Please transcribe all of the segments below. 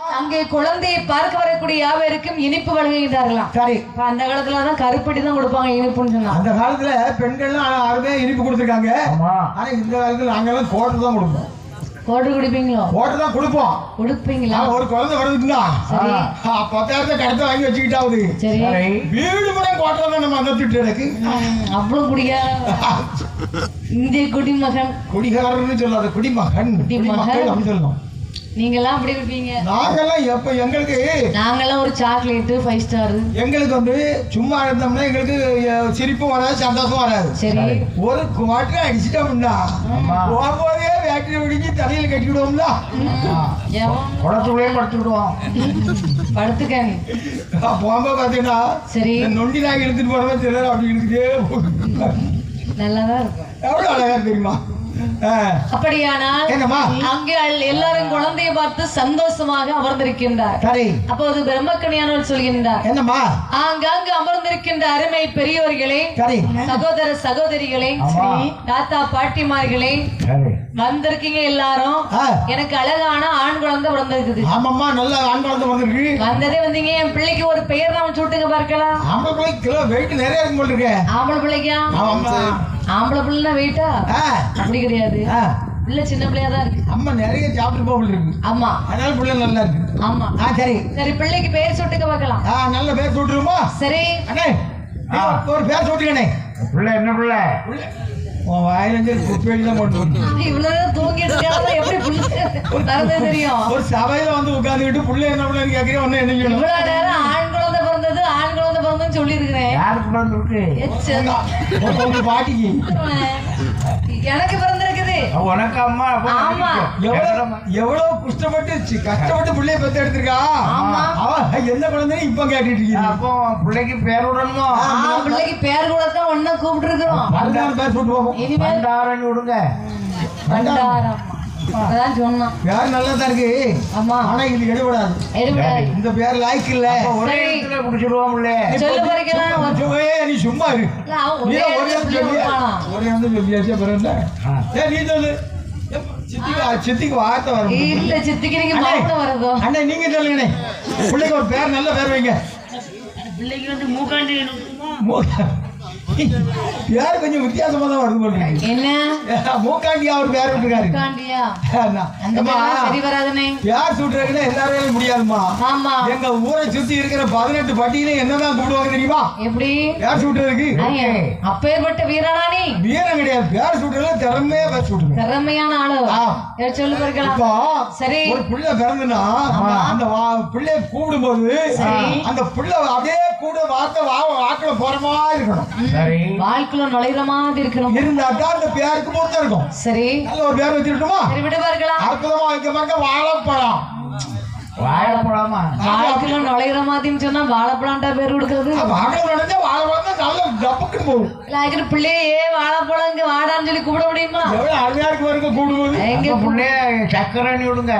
அங்கே குழந்தையை பார்க்க வரக்கூடிய யாவருக்கும் இனிப்பு வழங்குகிறார்களாம் சரி. அந்த காலத்துல தான் கருப்பட்டி தான் கொடுப்பாங்க இனிப்புன்னு சொன்னா. அந்த காலத்துல பெண்கள்லாம் அருமையா இனிப்பு கொடுத்துருக்காங்க. ஆமா. ஆனா இந்த காலத்துல நாங்கெல்லாம் கோட்டை தான் கொடுப்போம். கோட்டு குடிப்பீங்களோ? கோட்டை தான் கொடுப்போம். கொடுப்பீங்களா? ஒரு குழந்தை வருதுன்னா பத்தாயிரத்தை கடத்த வாங்கி வச்சுக்கிட்டாவது. சரி. வீடு முறை கோட்டை தான் நம்ம அந்த திட்டு எனக்கு அவ்வளவு குடிக்காத இந்திய குடிமகன். குடிகாரன்னு சொல்லாத குடிமகன். குடிமகன். அப்படின்னு சொல்லணும் நீங்கெல்லாம் அப்படி இருப்பீங்க. நாங்கெல்லாம் எப்ப எங்களுக்கு நாங்கெல்லாம் ஒரு சாக்லேட்டு ஃபைவ் ஸ்டார் எங்களுக்கு வந்து சும்மா இருந்தோம்னா எங்களுக்கு சிரிப்பும் வராது சந்தோஷம் வராது. சரி. ஒரு குவாட்டர் அடிச்சிட்டோம்னா. போகும்போதே வேட்டியை பிடிச்சி தலையில கட்டிவிடுவோம்ல. எவன் குளத்துக்குள்ளே படுத்துக்கிடுவோம். படுத்துக்க. நீ. போகும்போது பார்த்தீங்கன்னா சரி. நொண்டி நாய் இழுத்துட்டு போறவங்க சிலர் அப்படி போகுது. நல்லாதான் இருக்கும். எவ்வளவு அழகா தெரியுமா. அப்படியானால் அங்கே எல்லாரும் குழந்தையை பார்த்து சந்தோஷமாக அமர்ந்திருக்கின்றார். அப்போது பிரம்மக்கணியானவர் சொல்கின்றார். என்னம்மா? ஆங்காங்கு அமர்ந்திருக்கின்ற அருமை பெரியோர்களே சரி. சகோதர சகோதரிகளே. தாத்தா பாட்டிமார்களே வந்திருக்கீங்க எல்லாரும். எனக்கு அழகான ஆண் குழந்தை பிறந்திருக்குது. ஆமாம்மா நல்ல ஆண் குழந்தை வந்திருக்கு. வந்ததே வந்தீங்க என் பிள்ளைக்கு ஒரு பெயர் நாம சூட்டுங்க பார்க்கலாம். ஆம்பளை பிள்ளை கிலோ வெயிட் நிறைய இருக்கு ஆம்பளை பிள்ளைக்கா? ஆம்பளை பிள்ளைனா வெயிட்டா? ஆ. அப்படி கிடையாது. பிள்ளை சின்ன பிள்ளையா தான் இருக்கு. அம்மா நிறைய சாப்பிட்டு போக இருக்கு. ஆமா. அதனால பிள்ளை நல்லா இருக்கு. ஆமா. ஆ சரி. சரி பிள்ளைக்கு பெயர் சூட்டுங்க பார்க்கலாம். ஆ நல்ல பேர் சொல்லிட்டுருமா சரி. அண்ணே ஆ. ஒரு பேர் சொல்லிட்டுக்கண்ணே பிள்ளை என்ன பிள்ளை? உன் வாயிலிருந்து குப்பையில தான் போட்டு. இவ்வளவு தூங்கிட்டு எப்படி புள்ள தரது தெரியும். ஒரு சபையில வந்து உட்கார்ந்துக்கிட்டு புள்ள என்ன பிள்ளைன்னு கேட்கிறேன் ஒண்ணு என்ன இவ்வளவு நேரம் ஆண் குழந்தை பிறந்ததுன்னு சொல்லி இருக்கிறேன் யாருக்கு பிறந்திருக்கு உங்க பாட்டிக்கு. எனக்கு பிறந்திருக்குது. உனக்கு அம்மா ஆமா. எவ்வளவு எவ்வளவு கஷ்டப்பட்டு கஷ்டப்பட்டு பிள்ளைய பெத்து எடுத்திருக்கா? ஆமா. அவ என்ன குழந்தைன்னு இப்ப கேட்டுட்டு இருக்கீங்க. அப்போ பிள்ளைக்கு பேர் விடணுமோ? ஆ, பிள்ளைக்கு பேர் கூட தான் ஒண்ணு கூப்பிட்டு இருக்கிறோம் பேர் சொல்லிட்டு போவோம் இனிமேல் விடுங்க. பண்டாரம். அதான் சொன்னான். பேர் நல்லா தான் இருக்கு. ஆமா. ஆனா இது எடுபடாது எடுபடாது இந்த பேர் லாய்க்கு இல்ல. ஒரே. இடத்துல சொல்லு நீ சும்மா இரு. நீ ஒரே இடத்துல. ஒரே சொல்லியாச்சே சொல்லு. சித்திக்கு வார்த்தை வரும் இல்ல சித்திக்கு நீங்க அண்ணே. மாப்பிள வருதோ அண்ணே நீங்க சொல்லுங்கண்ணே. பிள்ளைக்கு ஒரு பேர் நல்ல பேர் வைங்க. பிள்ளைக்கு வந்து மூக்காண்டி பேர் கொஞ்சம் வித்தியாசமா தான் வருது இருக்கு. என்ன? மூக்காண்டியா ஒரு பேர் விட்டுருக்காரு காண்டியா அண்ணா, அந்த அம்மா, பேர்லாம் சரி வராதுனே பேர் சுட்டுறதுன்னா எல்லாராலையும் முடியாதும்மா. ஆமா. எங்க ஊரை சுத்தி இருக்கிற பதினெட்டு பட்டியல என்னதான் கூப்பிடுவாங்க தெரியுமா? எப்படி? பேர் சுட்டுறதுக்கு அப்பேற்பட்ட வீரனா நீ? வீரம் கிடையாது. பேர் சுட்டுறதுல திறமையா பேர் சுட்டுங்க திறமையான ஆளு. சொல்லு பறிக்கலாம் இப்போ சரி. ஒரு புள்ள பிறந்துனா அந்த பிள்ளைய கூப்பிடும்போது. அந்த புள்ள அப்படியே கூட வார்த்தை வாக்குல போற மாதிரி இருக்கணும். சரி. வாழ்க்கையில நுழையிற மாதிரி இருக்கணும். இருந்தா தான் அந்த பேருக்கு பொறுத்த இருக்கும். சரி. நல்ல ஒரு பேர் வச்சிருக்கோமா சரி விடு பார்க்கலாம் அற்புதமா வைக்க பாருங்க வாழைப்பழம். வாழைப்பழமா? வாழ்க்கையில நுழையிற மாதிரின்னு சொன்னா வாழைப்பழம்டா பேர் கொடுக்கறது. வாழைப்பழம் டப்புக்குன்னு போகும் பிள்ளையே வாழைப்பழம் இங்க வாடான்னு சொல்லி கூப்பிட முடியுமா? எவ்வளவு இருக்கு பாருங்க கூடும்போது. எங்க பிள்ளைய சக்கரைன்னு விடுங்க.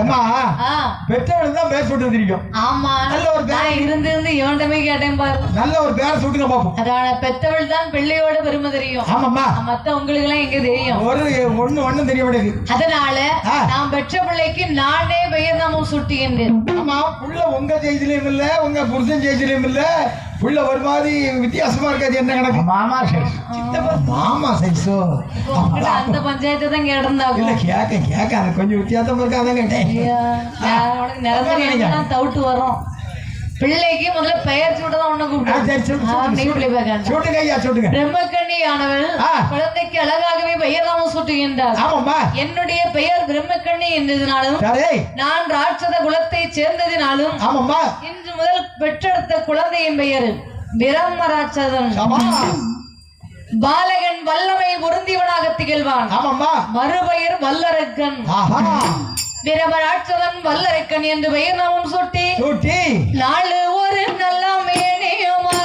ஏமா தான் பேர் சுட்டு தெரியும் ஆமா. நல்ல ஒரு பேர். நான் இருந்து இருந்து கேட்டேன் பாரு. நல்ல ஒரு பேரை சுட்டுங்க பாப்போம். அதான பெத்தவள் தான் பிள்ளையோட பெருமை தெரியும். ஆமாம்மா. மத்த உங்களுக்கு எல்லாம் எங்க தெரியும்? ஒரு ஒண்ணு ஒண்ணும் தெரிய மாட்டேங்குது. அதனால. நான் பெற்ற பிள்ளைக்கு நானே பெயர் நாமம் சுட்டுகின்றேன் ஆமா புள்ள உங்க செய்திலையும் இல்ல உங்க புருஷன் செய்திலையும் இல்ல. புள்ள ஒரு மாதிரி வித்தியாசமா இருக்காது என்ன கணக்கு மாமா சரி மாமா சைஸோ? அந்த பஞ்சாயத்தை தான் இல்ல கேட்டிருந்தாங்க கேட்க கேட்க அது கொஞ்சம் வித்தியாசமா கேட்டேன். நான் உனக்கு நிரந்தர தவிட்டு வரும் பிள்ளைக்கு முதல்ல பெயர் சூட்டதான் ஒண்ணு கூப்பிட்டு சுட்டுங்க ஐயா சுட்டுங்க. குழந்தைக்கு அழகாகவே பெயர் நாமம் சூட்டுகின்றார் என்னுடைய பெயர் பிரம்மக்கண்ணி என்றதினாலும் நான் ராட்சத குலத்தைச் சேர்ந்ததினாலும் இன்று முதல் பெற்றெடுத்த குழந்தையின் பெயர் பிரம்மராட்சதன் பாலகன் வல்லமை பொருந்தியவனாக திகழ்வான். மறுபெயர் வல்லரக்கன். ஆஹா பிரமராட்சதன் வல்லரக்கன் என்று பெயர் நாமம் சூட்டி. சுட்டி. நாலு ஒரு நல்ல மேனியுமா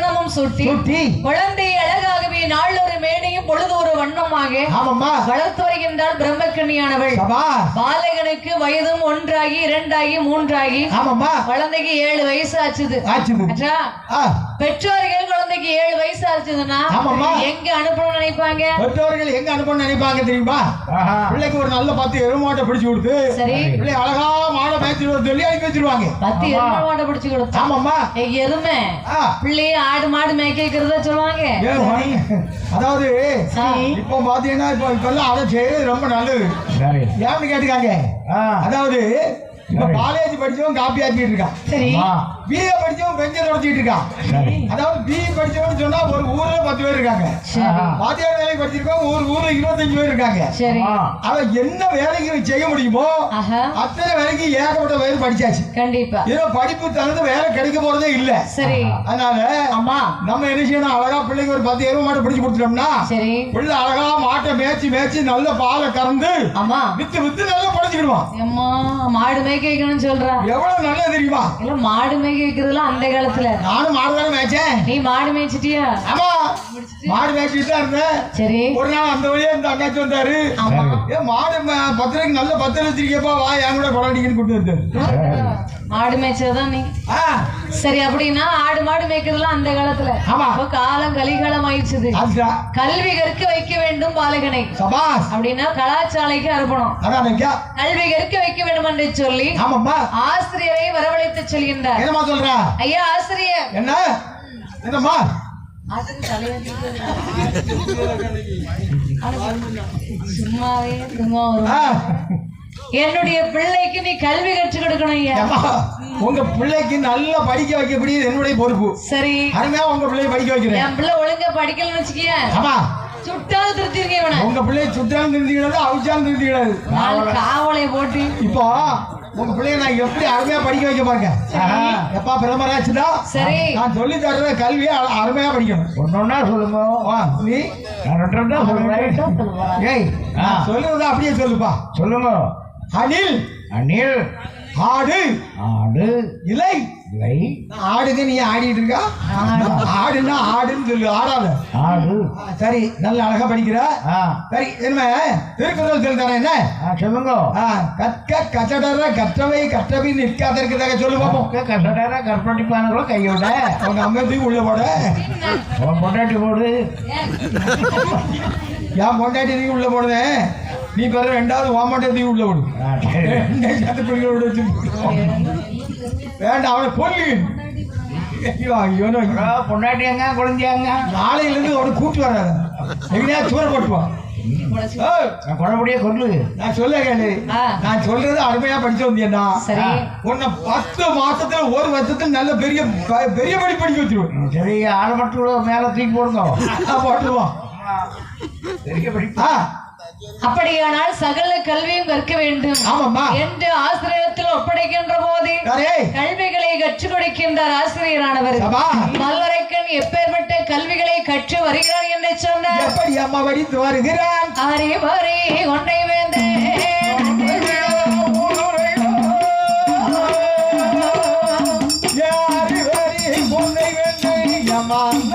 நாமம் சூட்டி சுட்டி குழந்தை அழகாகவே நாளொரு மேடையும் பொழுது ஒரு வண்ணமாக ஆமாம்மா. வளர்த்து வருகின்றாள் பிரம்மக்கண்ணியானவள் சபா. பாலகனுக்கு வயதும் ஒன்றாகி இரண்டாகி மூன்றாகி. ஆமாம்மா. குழந்தைக்கு ஏழு வயசு ஆச்சுது. பெற்றோர்கள் குழந்தைக்கு ஏழு வயசு ஆச்சுதுன்னா ஆமாம்மா. எங்க அனுப்பணும்னு நினைப்பாங்க? பெற்றோர்கள் எங்க அனுப்பணும்னு நினைப்பாங்க தெரியுமா. பிள்ளைக்கு ஒரு நல்ல பத்து எருமாட்டை பிடிச்சு கொடுத்து சரி. பிள்ளை அழகா மாடை மேய்ச்சிட்டு சொல்லி அனுப்பி வச்சிருவாங்க. பத்து ஆமா. எருமை மாட்டை பிடிச்சு கொடுத்தா? ஆமாம்மா. எருமை. பிள்ளைய ஆடு மாடு மேய்க்கிறதா சொல்லுவாங்க. உனி? அதாவது. இப்போ பாத்தீங்கன்னா இப்போ இப்பெல்லாம் அதை செய்யறது ரொம்ப நல்லது ஏன்னு கேட்டுக்காங்க அதாவது இப்ப. காலேஜ் படிச்சவன் காப்பி ஆக்கிட்டு இருக்கான் சரி. பிஏ படிச்சவன் பெஞ்ச தொடச்சிட்டு இருக்கான். அதாவது பிஇ படிச்சவன் சொன்னா ஒரு ஊர்ல பத்து பேர் இருக்காங்க. வாத்தியார் வேலைக்கு படிச்சிருக்கோம் ஒரு ஊர்ல இருபத்தஞ்சு பேர் இருக்காங்க. அவன் என்ன வேலைக்கு செய்ய முடியுமோ அத்தனை வேலைக்கு ஏகப்பட்ட பேர் படிச்சாச்சு. கண்டிப்பா. ஏதோ படிப்பு தகுந்த வேலை கிடைக்க போறதே இல்ல. சரி. அதனால அம்மா நம்ம என்ன செய்யணும்? அழகா பிள்ளைக்கு ஒரு பத்து எருவு மாட்டை பிடிச்சு கொடுத்துட்டோம்னா சரி. பிள்ளை அழகா மாட்டை மேய்ச்சி மேய்ச்சி நல்ல பாலை கறந்து அம்மா வித்து வித்து நல்லா படைச்சுக்கிடுவான் அம்மா மாடு மேய்க்க வைக்கணும்னு சொல்றா. எவ்வளவு நல்லது தெரியுமா? இல்ல மாடு மேய்க்க வைக்கிறதுலாம் அந்த காலத்துல. நானும் மாடு தானே மேய்ச்சேன் நீ மாடு மேய்ச்சிட்டியா? ஆமா. மாடு மேய்ச்சிட்டு தான் இருந்தேன். சரி. ஒரு நாள் அந்த வழியா இந்த அண்ணாச்சி வந்தாரு. ஏ மாடு ம- பத்து ரூபாய்க்கு நல்ல பத்து வச்சிருக்கப்பா வா என் கூட கொண்டாடிங்கன்னு கூட்டு வந்தாரு மாடு மேய்ச்சதுதான் நீ. சரி அப்படின்னா ஆடு மாடு மேய்க்கிறதுலாம் அந்த காலத்துல. ஆமா. அப்ப காலம் கலிகாலம் ஆயிடுச்சுது. அதுதான் கல்வி கற்க வைக்க வேண்டும் பாலகனை. அப்படின்னா கலாச்சாலைக்கு வைக்கா கல்வி கற்க வைக்க வேண்டும் என்று சொல்லி ஆசிரியரை வரவழைத்து செல்கின்றார். ஐயா ஆசிரியர். என்ன? என்னம்மா? அதுக்கு தலைவலிக்குது. சும்மாவே சும்மா வரும். ஆ, என்னுடைய பிள்ளைக்கு நீ கல்வி கற்றுக் கொடுக்கணும் உங்க பிள்ளைக்கு நல்லா படிக்க வைக்கக்கூடியது என்னுடைய பொறுப்பு. சரி. அருமையா உங்க பிள்ளைய படிக்க வைக்கிறேன். என் பிள்ளை ஒழுங்கா படிக்கலன்னு வச்சுக்கிய ஆமா. சுட்டாலும் திருத்திருக்கேன் இவனை. உங்க பிள்ளைய சுற்றாலும் திருந்திக்கிறது அவிச்சாலும் திருந்திக்கிறது நாலு காவலை போட்டு. இப்போ உங்க பிள்ளைய நான் எப்படி அருமையா படிக்க வைக்க பாருங்க. எப்பா பிரதமராச்சுதா சரி. நான் சொல்லி தர்ற கல்வியை அ- அருமையா படிக்கணும். ஒன்னொன்னா சொல்லுங்க. வா, நீ? ஏய் ஆ. சொல்லுறத அப்படியே சொல்லுப்பா. சொல்லுங்க. அணில். அணில். ஆடு. ஆடு. இலை. இலை ஆடுங்க நீ ஆடிட்டு இருக்கா? ஆடுன்னா ஆடுன்னு சொல்லு ஆடாத. ஆடு. சரி நல்ல அழகா படிக்கிற. சரி என்ன திருக்குறள் சொல்லி தரேன் என்ன சொல்லுங்க. கற்க கச்சடர கற்றவை கற்றவை நிற்காத இருக்கிறதாக சொல்லு பார்ப்போம் கஷ்டட்டார கற்பழிப்பானுங்களோ கையோட. அவங்க அம்மா தூக்கி உள்ள போட? பொண்டாட்டி போடு. என் பொண்டாட்டி தூக்கி உள்ள போடுதேன் நீ பிறகு ரெண்டாவது ஓமாட்டை தூக்கி உள்ள சேர்த்து பிள்ளைகளை விட வச்சு வேண்டாம் அவனை ஆ, பொண்டாட்டியாங்க குழந்தையாங்க நாளையில இருந்து அவனை கூட்டு வராத. எங்கேயா சூற போட்டுவான் குழப்படியே கொல்லு நான் சொல்ல கேளு. நான் சொல்றது அருமையா படிச்சு சரி. உன்னை பத்து மாசத்துல ஒரு வருஷத்துல நல்ல பெரிய ப- பெரிய படி படிக்க வச்சிருவேன் ம், சரி ஆள் மட்டும் மேல தூக்கி போடுங்க. நான் போட்டுருவான் பெரிய படிப்பு அப்படியானால் சகல கல்வியும் கற்க வேண்டும். ஆமாம்மா. என்று ஆசிரியத்தில் ஒப்படைக்கின்ற போது கல்விகளை கற்றுக் கொடுக்கின்றார் ஆசிரியரானவர். மல்லரைக்கன் எப்பேற்பட்ட கல்விகளை கற்று வருகிறார் என்று சொன்னார். எப்படி அம்மா படித்து வருகிறான்? அறிவரே கொண்டை வேந்தே. யாரு வரி பொன்னை வெண்ணை அம்மா. நெய்திரா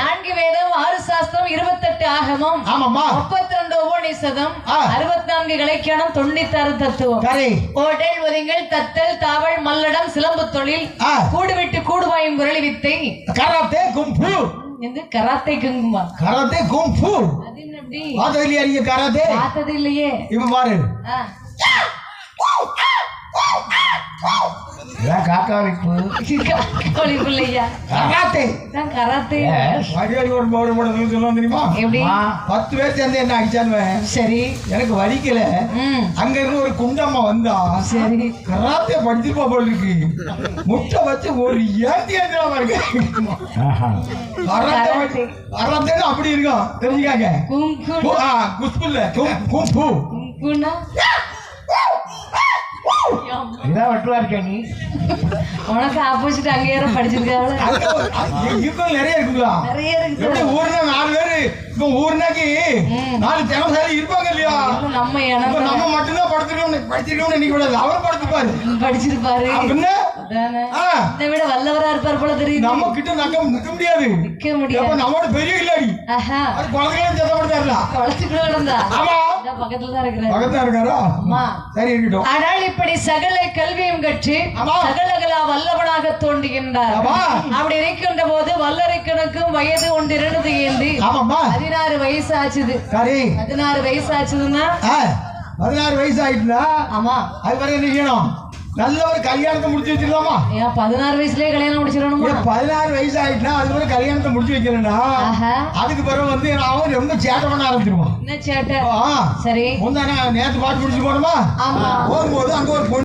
நான்கு வேதம் ஆறு சாஸ்திரம் இருபத்தெட்டு ஆகமம். முப்பத்தி ரெண்டு உபநிஷதம். அறுபத்தி நான்கு இலக்கியம் தொண்ணூத்தாறு தத்துவம். கரை. ஓட்டல் ஒதுங்கல் தத்தல் தாவல் மல்லடம் சிலம்பு தொழில். கூடுவிட்டு கூடுவாயும் குரலி வித்தை. கராத்தே கும்பு. இந்த கராத்தை குங்குமா? கராத்தே கும்பு. அது என்ன அப்படி பார்த்தது இல்லையா கராத்தே? பார்த்தது இல்லையே இப்ப பாரு. கராத்தே கராத்தே ஒரு சொல்லுவோம் தெரியுமா எப்படி. பத்து பேர் சேர்ந்து என்ன அடிச்சானுவன் சரி. எனக்கு வலிக்கல. அங்க இருந்து ஒரு குண்டம்மா வந்தா. சரி. கராத்தே படிச்சிருப்பா போல இருக்கு. முட்டை வச்சு ஒரு ஏந்தி ஏந்திரா பாருங்க. ஆஹா. Karate karate. அப்படி இருக்கும். தெரிஞ்சுக்காங்க. குங்கு கு- ஆ, குஸ்பு இல்ல கும்- கும்பு. குங்குனா இதான் வெட்டுவா இருக்க நீ? உனக்கு ஆப்போசிட் அங்க அங்க இருக்கும் நிறைய இருக்குங்களா? நிறைய இருக்குது. ஊர்னா நாலு பேரு? இப்ப ஊர்னாக்கி. நாலு தினசாரி இருப்பாங்க இல்லையா? நம்ம இனம் நம்ம மட்டும்தான் படுத்துருக்கோம் படிச்சிருக்கோம் நினைக்க கூடாது அவரும் படுத்துப்பாரு படிச்சிருப்பாரு. இதை விட வல்லவரா இருப்பார் போல தெரியுது. நம்ம கிட்ட நக்க நிக்க முடியாது. நிக்க முடியாது. நம்மோட பெரிய இல்லாடி. குழந்தைகளும் சத்தப்படுத்தாருல கிடந்தா ஆமா. இதோ பக்கத்துல தான் இருக்கிறாரு. பக்கத்தா இருக்காரா? அம்மா. சரி இருக்கட்டும். ஆனால் இப்படி சகல கல்வியும் ஆமா. சகலகலா வல்லவனாக தோன்றுகின்றார். அப்படி இருக்கின்ற போது வல்லரைக்கணக்கும் வயது ஒன்றிரண்டு ஏந்தி ஆமாம்மா. பதினாறு வயசு ஆச்சுது சரி. பதினாறு வயசு ஆச்சுதுன்னா பதினாறு வயசு ஆயிட்டுனா ஆமா. அது வரை என்ன செய்யணும்? நல்ல ஒரு கல்யாணத்தை முடிச்சு வச்சிடலாமா? ஏன் பதினாறு வயசுலயே கல்யாணம் முடிச்சிடணுமா? பதினாறு வயசு ஆயிட்டுனா அது வரை கல்யாணத்தை முடிச்சு வைக்கிறேன்னா ஆஹா. அதுக்கு பிறகு வந்து அவன் ரொம்ப சேட்டை பண்ண ஆரம்பிச்சிருவான். என்ன சேட்டை? சரி. முந்தானே நேத்து பாட்டு முடிச்சு போனோமா? ஆமா. போகும்போது அங்க ஒரு பொண்ணு